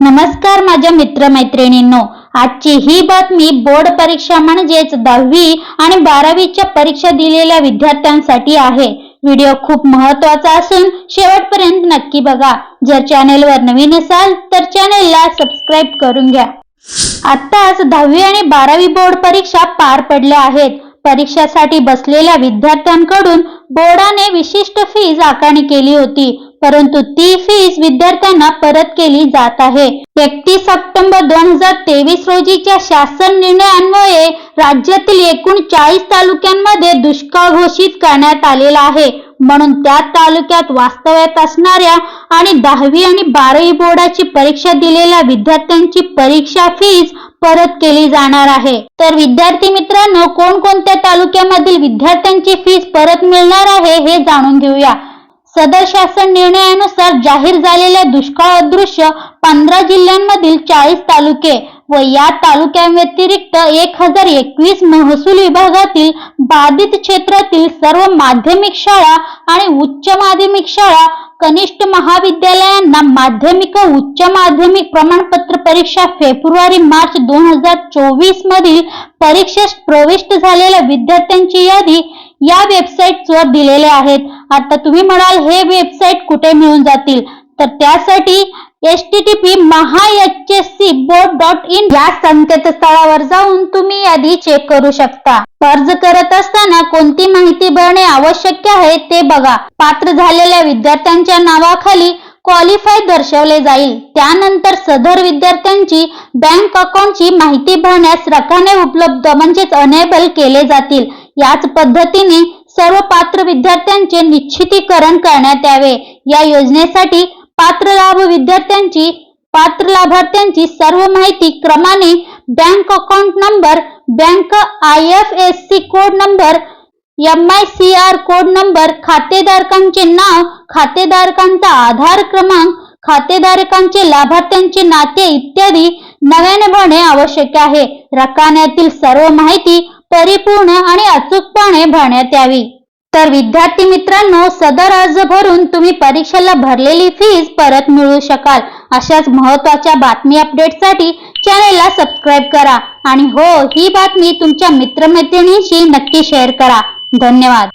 नमस्कार माझ्या मित्रमैत्रिणींनो आजची ही बातमी बोर्ड परीक्षा म्हणजेच दहावी आणि बारावीच्या परीक्षा दिलेल्या विद्यार्थ्यांसाठी आहे. व्हिडिओ खूप महत्त्वाचा असून शेवटपर्यंत नक्की बघा. जर चॅनेलवर नवीन असाल तर चॅनेलला सबस्क्राईब करून घ्या. आत्ताच दहावी आणि बारावी बोर्ड परीक्षा पार पडल्या आहेत. परीक्षासाठी बसलेल्या विद्यार्थ्यांकडून बोर्डाने विशिष्ट फीज आकारणी केली होती. परंतु ती फीस विद्यार्थ्यांना परत केली जात आहे. एकतीस सप्टेंबर दोन हजार तेवीस रोजीच्या शासन निर्णयांमुळे राज्यातील एकूण चाळीस तालुक्यांमध्ये दुष्काळ घोषित करण्यात आलेला आहे. म्हणून त्या तालुक्यात वास्तव्यात असणाऱ्या आणि दहावी आणि बारावी बोर्डाची परीक्षा दिलेल्या विद्यार्थ्यांची परीक्षा फीज परत केली जाणार आहे. तर विद्यार्थी मित्रांनो कोणकोणत्या तालुक्यामधील विद्यार्थ्यांची फीस परत मिळणार आहे हे जाणून घेऊया. सदर शासन निर्णयानुसार जाहीर झालेल्या दुष्काळ अदृश्य पंधरा जिल्ह्यांमधील चाळीस तालुके व या तालुक्यांव्यतिरिक्त एक हजार एकवीस महसूल विभागातील बाधित क्षेत्रातील सर्व माध्यमिक शाळा आणि उच्च माध्यमिक शाळा कनिष्ठ महाविद्यालयांना माध्यमिक व उच्च माध्यमिक प्रमाणपत्र परीक्षा फेब्रुवारी मार्च दोन हजार चोवीस मधील परीक्षेस प्रविष्ट झालेल्या विद्यार्थ्यांची यादी या वेबसाईटवर दिलेले आहेत. आता तुम्ही म्हणाल हे वेबसाईट कुठे मिळून जातील? तर त्यासाठी H T T P maha H S C board dot in या संकेतस्थळावर जाऊन तुम्ही यादी चेक करू शकता. अर्ज करत असताना कोणती माहिती भरणे आवश्यक आहे ते बघा. पात्र झालेल्या विद्यार्थ्यांच्या नावाखाली क्वालिफाय दर्शवले जाईल. त्यानंतर सदर विद्यार्थ्यांची बँक अकाउंटची माहिती भरण्यास रकाने उपलब्ध म्हणजेच अनेबल केले जातील. याच पद्धतीने सर्व पात्र विद्यार्थ्यांचे निश्चितीकरण करण्यात यावे. या योजनेसाठी पात्र लाभ विद्यार्थ्यांची पात्र लाभार्थ्यांची सर्व माहिती क्रमाने bank account number bank I F S C code number M I C R code number खातेधारकांचे नाव खातेधारकांचा आधार क्रमांक खातेधारकांचे लाभार्थ्यांचे नाते इत्यादी नव्याने भरणे आवश्यक आहे. रकान्यातील सर्व माहिती परिपूर्ण आणि अचूकपणे भरण्यात यावी. तर विद्यार्थी मित्रांनो सदर अर्ज भरून तुम्ही परीक्षेला भरलेली फीज परत मिळवू शकाल. अशाच महत्त्वाच्या बातमी अपडेटसाठी चॅनेलला सबस्क्राईब करा. आणि हो ही बातमी तुमच्या मित्रमैत्रिणींशी नक्की शेअर करा. धन्यवाद.